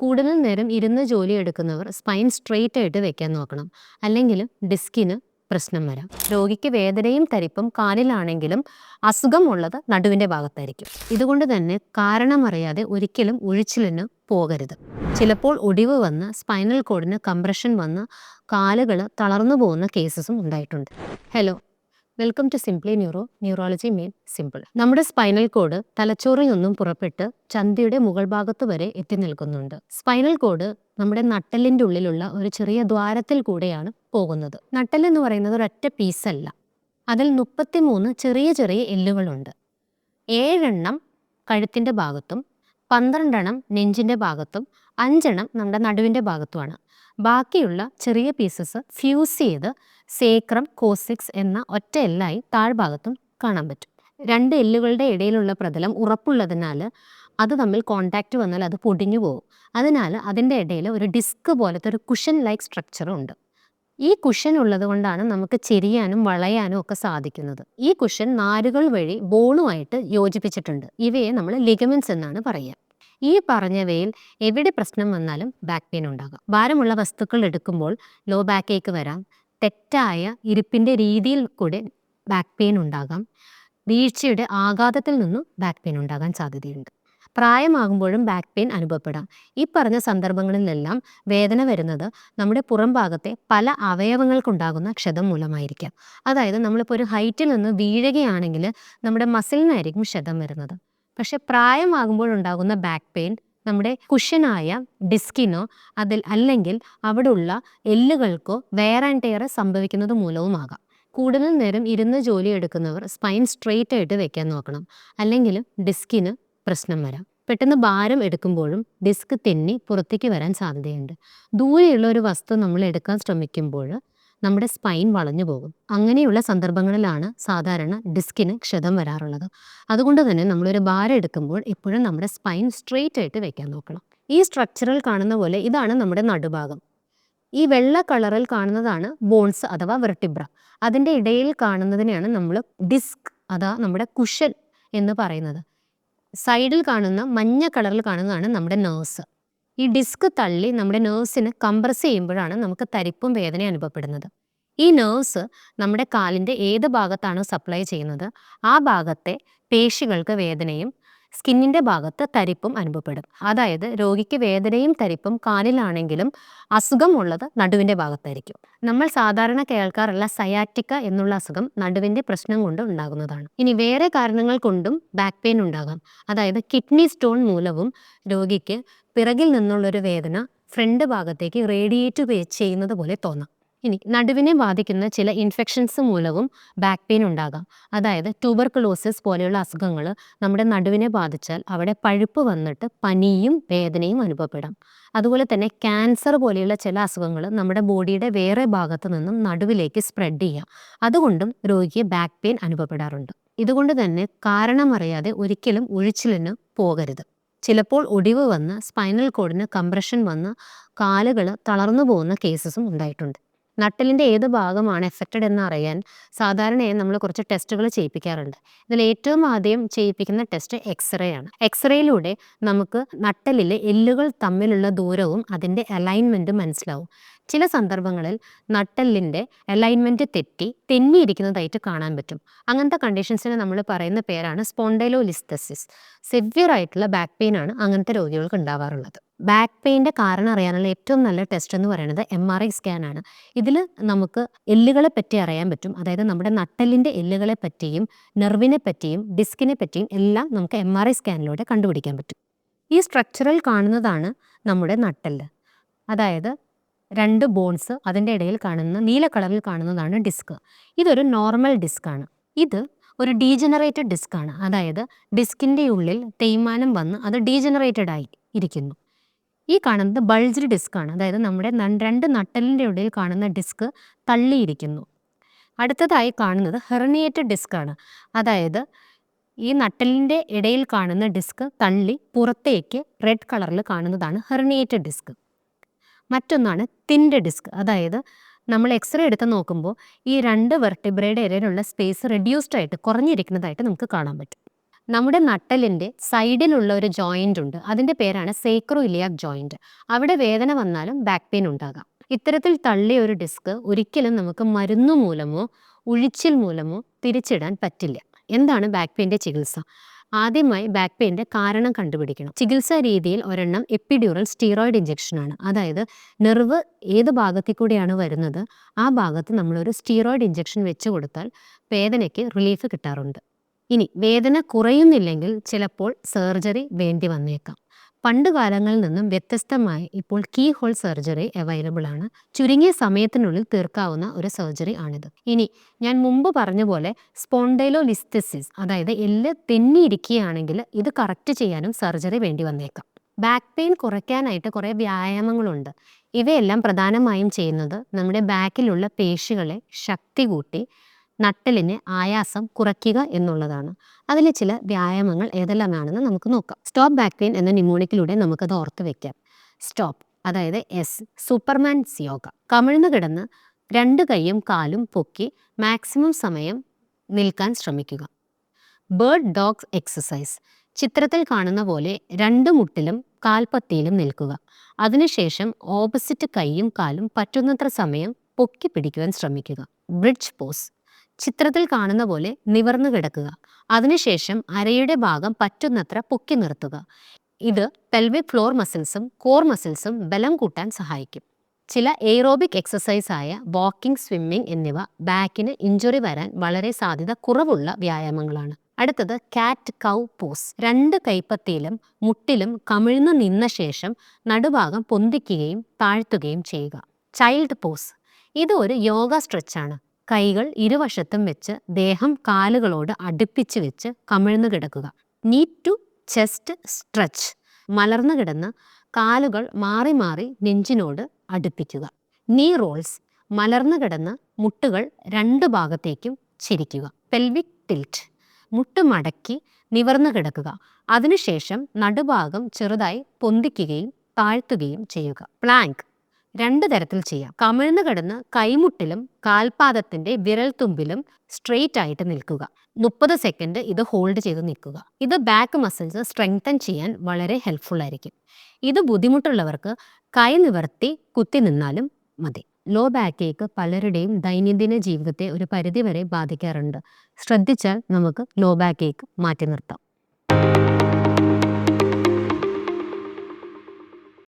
കൂടുതൽ നേരം ഇരുന്ന് ജോലി എടുക്കുന്നവർ സ്പൈൻ സ്ട്രെയിറ്റ് ആയിട്ട് വെക്കാൻ നോക്കണം. അല്ലെങ്കിൽ ഡിസ്കിന് പ്രശ്നം വരാം. രോഗിക്ക് വേദനയും തരിപ്പും കാലിലാണെങ്കിലും അസുഖമുള്ളത് നടുവിന്റെ ഭാഗത്തായിരിക്കും. ഇതുകൊണ്ട് തന്നെ കാരണമറിയാതെ ഒരിക്കലും ഒഴിച്ചിലിന് പോകരുത്. ചിലപ്പോൾ ഒടിവ് വന്ന് സ്പൈനൽ കോഡിന് കംപ്രഷൻ വന്ന് കാലുകൾ തളർന്നു പോകുന്ന കേസസും ഉണ്ടായിട്ടുണ്ട്. Hello welcome to simply neuro neurology main simple നമ്മുടെ സ്പൈനൽ കോഡ് തലച്ചോറിൽ നിന്നും പുറപ്പെട്ട് ചന്തിയുടെ മുകൾ ഭാഗത്ത് വരെ എത്തി നിൽക്കുന്നുണ്ട്. സ്പൈനൽ കോഡ് നമ്മുടെ നട്ടലിന്റെ ഉള്ളിലുള്ള ഒരു ചെറിയ ദ്വാരത്തിൽ കൂടെയാണ് പോകുന്നത്. നട്ടൽ എന്ന് പറയുന്നത് ഒരൊറ്റ പീസല്ല അതിൽ മുപ്പത്തിമൂന്ന് ചെറിയ ചെറിയ എല്ലുകളുണ്ട്. ഏഴെണ്ണം കഴുത്തിന്റെ ഭാഗത്തും പന്ത്രണ്ടെണ്ണം നെഞ്ചിന്റെ ഭാഗത്തും അഞ്ചെണ്ണം നമ്മുടെ നടുവിന്റെ ഭാഗത്തുമാണ്. ബാക്കിയുള്ള ചെറിയ പീസസ് ഫ്യൂസ് ചെയ്ത് സേക്രം കോസിക്സ് എന്ന ഒറ്റ എല്ലായി താഴ്ഭാഗത്തും കാണാൻ പറ്റും. രണ്ട് എല്ലുകളുടെ ഇടയിലുള്ള പ്രതലം ഉറപ്പുള്ളതിനാൽ അത് തമ്മിൽ കോണ്ടാക്റ്റ് വന്നാൽ അത് പൊടിഞ്ഞു പോകും. അതിനാൽ അതിന്റെ ഇടയിൽ ഒരു ഡിസ്ക് പോലത്തെ ഒരു കുഷൻ ലൈക്ക് സ്ട്രക്ചറും ഉണ്ട്. ഈ കുഷൻ ഉള്ളത് കൊണ്ടാണ് നമുക്ക് ചെരിയാനും വളയാനും ഒക്കെ സാധിക്കുന്നത്. ഈ കുഷൻ നാരുകൾ വഴി ബോളുമായിട്ട് യോജിപ്പിച്ചിട്ടുണ്ട്. ഇവയെ നമ്മൾ ലിഗമെന്റ്സ് എന്നാണ് പറയുക. ഈ പറഞ്ഞവയിൽ എവിടെ പ്രശ്നം വന്നാലും ബാക്ക് പെയിൻ ഉണ്ടാകാം. ഭാരമുള്ള വസ്തുക്കൾ എടുക്കുമ്പോൾ ലോ ബാക്കേക്ക് വരാം. തെറ്റായ ഇരിപ്പിന്റെ രീതിയിൽ കൂടെ ബാക്ക് പെയിൻ ഉണ്ടാകാം. വീഴ്ചയുടെ ആഘാതത്തിൽ നിന്നും ബാക്ക് പെയിൻ ഉണ്ടാകാൻ സാധ്യതയുണ്ട്. പ്രായമാകുമ്പോഴും ബാക്ക് പെയിൻ അനുഭവപ്പെടാം. ഈ പറഞ്ഞ സന്ദർഭങ്ങളിലെല്ലാം വേദന വരുന്നത് നമ്മുടെ പുറം ഭാഗത്തെ പല അവയവങ്ങൾക്കുണ്ടാകുന്ന ക്ഷതം മൂലമായിരിക്കാം. അതായത് നമ്മളിപ്പോൾ ഒരു ഹൈറ്റിൽ നിന്ന് വീഴുകയാണെങ്കിൽ നമ്മുടെ മസിലിനായിരിക്കും ക്ഷതം വരുന്നത്. പക്ഷെ പ്രായമാകുമ്പോഴുണ്ടാകുന്ന ബാക്ക് പെയിൻ നമ്മുടെ കുഷനായ ഡിസ്കിനോ അതിൽ അല്ലെങ്കിൽ അവിടെയുള്ള എല്ലുകൾക്കോ വെയർ ആൻഡ് ടെയർ സംഭവിക്കുന്നത് മൂലവുമാകാം. കൂടുതൽ നേരം ഇരുന്ന് ജോലി എടുക്കുന്നവർ സ്പൈൻ സ്ട്രെയിറ്റ് ആയിട്ട് വെക്കാൻ നോക്കണം. അല്ലെങ്കിൽ ഡിസ്കിന് പ്രശ്നം വരാം. പെട്ടെന്ന് ഭാരം എടുക്കുമ്പോഴും ഡിസ്ക് തെന്നി പുറത്തേക്ക് വരാൻ സാധ്യതയുണ്ട്. ദൂരെയുള്ള ഒരു വസ്തു നമ്മൾ എടുക്കാൻ ശ്രമിക്കുമ്പോൾ നമ്മുടെ സ്പൈൻ വളഞ്ഞു പോകും. അങ്ങനെയുള്ള സന്ദർഭങ്ങളിലാണ് സാധാരണ ഡിസ്കിന് ക്ഷതം വരാറുള്ളത്. അതുകൊണ്ട് തന്നെ നമ്മളൊരു ഭാരം എടുക്കുമ്പോൾ എപ്പോഴും നമ്മുടെ സ്പൈൻ സ്ട്രെയിറ്റ് ആയിട്ട് വെക്കാൻ നോക്കണം. ഈ സ്ട്രക്ചറിൽ കാണുന്ന പോലെ ഇതാണ് നമ്മുടെ നടുഭാഗം. ഈ വെള്ള കളറിൽ കാണുന്നതാണ് ബോൺസ് അഥവാ വെർട്ടിബ്ര അതിന്റെ ഇടയിൽ കാണുന്നതിനെയാണ് നമ്മൾ ഡിസ്ക് അതാ നമ്മുടെ കുഷൻ എന്ന് പറയുന്നത്. സൈഡിൽ കാണുന്ന മഞ്ഞ കളറിൽ കാണുന്നതാണ് നമ്മുടെ നേഴ്സ് ഈ ഡിസ്ക് തള്ളി നമ്മുടെ നേഴ്സിന് കംപ്രസ് ചെയ്യുമ്പോഴാണ് നമുക്ക് തരിപ്പും വേദന അനുഭവപ്പെടുന്നത്. ഈ നേഴ്സ് നമ്മുടെ കാലിന്റെ ഏത് ഭാഗത്താണോ സപ്ലൈ ചെയ്യുന്നത് ആ ഭാഗത്തെ പേശികൾക്ക് വേദനയും സ്കിന്നിന്റെ ഭാഗത്ത് തരിപ്പും അനുഭവപ്പെടും. അതായത് രോഗിക്ക് വേദനയും തരിപ്പും കാലിലാണെങ്കിലും അസുഖമുള്ളത് നടുവിന്റെ ഭാഗത്തായിരിക്കും. നമ്മൾ സാധാരണ കേൾക്കാറുള്ള സയാറ്റിക്ക എന്നുള്ള അസുഖം നടുവിന്റെ പ്രശ്നം കൊണ്ട് ഉണ്ടാകുന്നതാണ്. ഇനി വേറെ കാരണങ്ങൾ കൊണ്ടും ബാക്ക് പെയിൻ ഉണ്ടാകാം. അതായത് കിഡ്നി സ്റ്റോൺ മൂലവും രോഗിക്ക് പിറകിൽ നിന്നുള്ളൊരു വേദന ഫ്രണ്ട് ഭാഗത്തേക്ക് റേഡിയേറ്റ് ചെയ്യുന്നത് പോലെ തോന്നാം. ഇനി നടുവിനെ ബാധിക്കുന്ന ചില ഇൻഫെക്ഷൻസ് മൂലവും ബാക്ക് പെയിൻ ഉണ്ടാകാം. അതായത് ട്യൂബർക്കുലോസിസ് പോലെയുള്ള അസുഖങ്ങൾ നമ്മുടെ നടുവിനെ ബാധിച്ചാൽ അവിടെ പഴുപ്പ് വന്നിട്ട് പനിയും വേദനയും അനുഭവപ്പെടാം. അതുപോലെ തന്നെ ക്യാൻസർ പോലെയുള്ള ചില അസുഖങ്ങൾ നമ്മുടെ ബോഡിയുടെ വേറെ ഭാഗത്തു നിന്നും നടുവിലേക്ക് സ്പ്രെഡ് ചെയ്യാം. അതുകൊണ്ടും രോഗിയെ ബാക്ക് പെയിൻ അനുഭവപ്പെടാറുണ്ട്. ഇതുകൊണ്ട് തന്നെ കാരണമറിയാതെ ഒരിക്കലും ഒഴിച്ചിലിന് പോകരുത്. ചിലപ്പോൾ ഒടിവ് വന്ന് സ്പൈനൽ കോഡിന് കംപ്രഷൻ വന്ന് കാലുകൾ തളർന്നു പോകുന്ന കേസസും ഉണ്ടായിട്ടുണ്ട്. നട്ടലിന്റെ ഏത് ഭാഗമാണ് എഫക്റ്റഡ് എന്ന് അറിയാൻ സാധാരണയായി നമ്മൾ കുറച്ച് ടെസ്റ്റുകൾ ചെയ്യിപ്പിക്കാറുണ്ട്. ഇതിൽ ഏറ്റവും ആദ്യം ചെയ്യിപ്പിക്കുന്ന ടെസ്റ്റ് എക്സ്റേ ആണ്. എക്സ്റേയിലൂടെ നമുക്ക് നട്ടലിലെ എല്ലുകൾ തമ്മിലുള്ള ദൂരവും അതിന്റെ അലൈൻമെന്റും മനസ്സിലാവും. ചില സന്ദർഭങ്ങളിൽ നട്ടലിന്റെ അലൈൻമെന്റ് തെറ്റി തെന്നിയിരിക്കുന്നതായിട്ട് കാണാൻ പറ്റും. അങ്ങനത്തെ കണ്ടീഷൻസിന് നമ്മൾ പറയുന്ന പേരാണ് സ്പോണ്ടൈലോലിസ്തസിസ് സെവ്യർ ആയിട്ടുള്ള ബാക്ക് പെയിൻ ആണ് അങ്ങനത്തെ രോഗികൾക്ക് ഉണ്ടാവാറുള്ളത്. ബാക്ക് പെയിന്റെ കാരണം അറിയാനുള്ള ഏറ്റവും നല്ല ടെസ്റ്റ് എന്ന് പറയുന്നത് എം ആർ ഐ സ്കാൻ ആണ്. ഇതിൽ നമുക്ക് എല്ലുകളെ പറ്റി അറിയാൻ പറ്റും. അതായത് നമ്മുടെ നട്ടലിന്റെ എല്ലുകളെ പറ്റിയും നെർവിനെ പറ്റിയും ഡിസ്കിനെ പറ്റിയും എല്ലാം നമുക്ക് എം ആർ ഐ സ്കാനിലൂടെ കണ്ടുപിടിക്കാൻ പറ്റും. ഈ സ്ട്രക്ചറൽ കാണുന്നതാണ് നമ്മുടെ നട്ടൽ അതായത് രണ്ട് ബോൺസ് അതിന്റെ ഇടയിൽ കാണുന്ന നീല കളറിൽ കാണുന്നതാണ് ഡിസ്ക്. ഇതൊരു നോർമൽ ഡിസ്ക് ആണ്. ഇത് ഒരു ഡീജനറേറ്റഡ് ഡിസ്ക് ആണ്. അതായത് ഡിസ്കിന്റെ ഉള്ളിൽ തേയ്മാനം വന്ന് അത് ഡീജനറേറ്റഡ് ആയി ഇരിക്കുന്നു. ഈ കാണുന്നത് ബൾജ്ഡ് ഡിസ്ക് ആണ്. അതായത് നമ്മുടെ രണ്ട് നട്ടലിന്റെ ഇടയിൽ കാണുന്ന ഡിസ്ക് തള്ളിയിരിക്കുന്നു. അടുത്തതായി കാണുന്നത് ഹെർണിയേറ്റഡ് ഡിസ്ക് ആണ്. അതായത് ഈ നട്ടലിന്റെ ഇടയിൽ കാണുന്ന ഡിസ്ക് തള്ളി പുറത്തേക്ക് റെഡ് കളറിൽ കാണുന്നതാണ് ഹെർണിയേറ്റഡ് ഡിസ്ക് മറ്റൊന്നാണ് തിന്റെ ഡിസ്ക് അതായത് നമ്മൾ എക്സ്റേ എടുത്ത് നോക്കുമ്പോൾ ഈ രണ്ട് വെർട്ടിബ്രയുടെ ഇടയിലുള്ള സ്പേസ് റെഡ്യൂസ്ഡ് ആയിട്ട് കുറഞ്ഞിരിക്കുന്നതായിട്ട് നമുക്ക് കാണാൻ പറ്റും. നമ്മുടെ നട്ടലിന്റെ സൈഡിലുള്ള ഒരു ജോയിന്റ് ഉണ്ട്. അതിന്റെ പേരാണ് സേക്രോ ഇലിയാക് ജോയിന്റ്. അവിടെ വേദന വന്നാലും ബാക്ക് പെയിൻ ഉണ്ടാകാം. ഇത്തരത്തിൽ തള്ളിയ ഒരു ഡിസ്ക് ഒരിക്കലും നമുക്ക് മരുന്നു മൂലമോ ഉഴിച്ചിൽ മൂലമോ തിരിച്ചിടാൻ പറ്റില്ല. എന്താണ് ബാക്ക് പെയിന്റെ ചികിത്സ? ആദ്യമായി ബാക്ക് പെയിന്റെ കാരണം കണ്ടുപിടിക്കണം. ചികിത്സാ രീതിയിൽ ഒരെണ്ണം എപ്പിഡ്യൂറൽ സ്റ്റീറോയിഡ് ഇഞ്ചെക്ഷനാണ് അതായത് നെർവ് ഏത് ഭാഗത്തിൽ കൂടിയാണ് വരുന്നത് ആ ഭാഗത്ത് നമ്മളൊരു സ്റ്റീറോയിഡ് ഇഞ്ചെക്ഷൻ വെച്ച് കൊടുത്താൽ വേദനയ്ക്ക് റിലീഫ് കിട്ടാറുണ്ട്. ഇനി വേദന കുറയുന്നില്ലെങ്കിൽ ചിലപ്പോൾ സർജറി വേണ്ടി വന്നേക്കാം. പണ്ട് കാലങ്ങളിൽ നിന്നും വ്യത്യസ്തമായി ഇപ്പോൾ കീ ഹോൾ സർജറി അവൈലബിൾ ആണ്. ചുരുങ്ങിയ സമയത്തിനുള്ളിൽ തീർക്കാവുന്ന ഒരു സർജറി ആണിത്. ഇനി ഞാൻ മുമ്പ് പറഞ്ഞ പോലെ സ്പോണ്ടൈലോ ലിസ്തസിസ് അതായത് എല്ല് തെന്നിയിരിക്കുകയാണെങ്കിൽ ഇത് കറക്റ്റ് ചെയ്യാനും സർജറി വേണ്ടി വന്നേക്കാം. ബാക്ക് പെയിൻ കുറയ്ക്കാനായിട്ട് കുറേ വ്യായാമങ്ങളുണ്ട്. ഇവയെല്ലാം പ്രധാനമായും ചെയ്യുന്നത് നമ്മുടെ ബാക്കിലുള്ള പേശികളെ ശക്തി കൂട്ടി നട്ടലിന് ആയാസം കുറയ്ക്കുക എന്നുള്ളതാണ്. അതിൽ ചില വ്യായാമങ്ങൾ ഏതെല്ലാമാണെന്ന് നമുക്ക് നോക്കാം. സ്റ്റോപ്പ് ബാക്ക് പെയിൻ എന്ന നിമോണിക്കിലൂടെ നമുക്കത് ഓർത്ത് വെക്കാം. സ്റ്റോപ്പ് അതായത് എസ് സൂപ്പർമാൻ യോഗ കമിഴ്ന്നു കിടന്ന് രണ്ട് കൈയും കാലും പൊക്കി മാക്സിമം സമയം നിൽക്കാൻ ശ്രമിക്കുക. ബേർഡ് ഡോഗ്സ് എക്സസൈസ് ചിത്രത്തിൽ കാണുന്ന പോലെ രണ്ട് മുട്ടിലും കാൽപ്പത്തിയിലും നിൽക്കുക. അതിനുശേഷം ഓപ്പോസിറ്റ് കൈയും കാലും പറ്റുന്നത്ര സമയം പൊക്കി പിടിക്കുവാൻ ശ്രമിക്കുക. ബ്രിഡ്ജ് പോസ് ചിത്രത്തിൽ കാണുന്ന പോലെ നിവർന്നു കിടക്കുക. അതിനുശേഷം അരയുടെ ഭാഗം പറ്റുന്നത്ര പൊക്കി നിർത്തുക. ഇത് പെൽവിക് ഫ്ലോർ മസിൽസും കോർ മസിൽസും ബലം കൂട്ടാൻ സഹായിക്കും. ചില എയ്റോബിക് ആയ വാക്കിംഗ് സ്വിമ്മിംഗ് എന്നിവ ബാക്കിന് ഇഞ്ചുറി വരാൻ വളരെ സാധ്യത കുറവുള്ള വ്യായാമങ്ങളാണ്. അടുത്തത് കാറ്റ് കൗ പോസ് രണ്ട് കൈപ്പത്തിയിലും മുട്ടിലും കമിഴ്ന്നു നിന്ന ശേഷം നടുഭാഗം പൊന്തിക്കുകയും താഴ്ത്തുകയും ചെയ്യുക. ചൈൽഡ് പോസ് ഇത് ഒരു യോഗ സ്ട്രെച്ചാണ് കൈകൾ ഇരുവശത്തും വെച്ച് ദേഹം കാലുകളോട് അടുപ്പിച്ച് വെച്ച് കമിഴ്ന്നു കിടക്കുക. നീ ടു ചെസ്റ്റ് സ്ട്രെച്ച് മലർന്നു കിടന്ന് കാലുകൾ മാറി മാറി നെഞ്ചിനോട് അടുപ്പിക്കുക. നീ റോൾസ് മലർന്നു കിടന്ന് മുട്ടുകൾ രണ്ട് ഭാഗത്തേക്കും ചിരിക്കുക. പെൽവിക് ടിൽറ്റ് മുട്ട് മടക്കി നിവർന്നു കിടക്കുക. അതിനുശേഷം നടുഭാഗം ചെറുതായി പൊന്തിക്കുകയും താഴ്ത്തുകയും ചെയ്യുക. പ്ലാങ്ക് രണ്ട് തരത്തിൽ ചെയ്യാം. കമിഴ്ന്നു കിടന്ന് കൈമുട്ടിലും കാൽപാദത്തിന്റെ വിരൽത്തുമ്പിലും സ്ട്രെയിറ്റ് ആയിട്ട് നിൽക്കുക. മുപ്പത് സെക്കൻഡ് ഇത് ഹോൾഡ് ചെയ്ത് നിൽക്കുക. ഇത് ബാക്ക് മസിൽസ് സ്ട്രെങ്തൻ ചെയ്യാൻ വളരെ ഹെൽപ്ഫുൾ ആയിരിക്കും. ഇത് ബുദ്ധിമുട്ടുള്ളവർക്ക് കൈ നിവർത്തി കുത്തി നിന്നാലും മതി. ലോ ബാക്ക് ഏക്ക് പലരുടെയും ദൈനംദിന ജീവിതത്തെ ഒരു പരിധിവരെ ബാധിക്കാറുണ്ട്. ശ്രദ്ധിച്ചാൽ നമുക്ക് ലോ ബാക്ക് ഏക്ക് മാറ്റി നിർത്താം.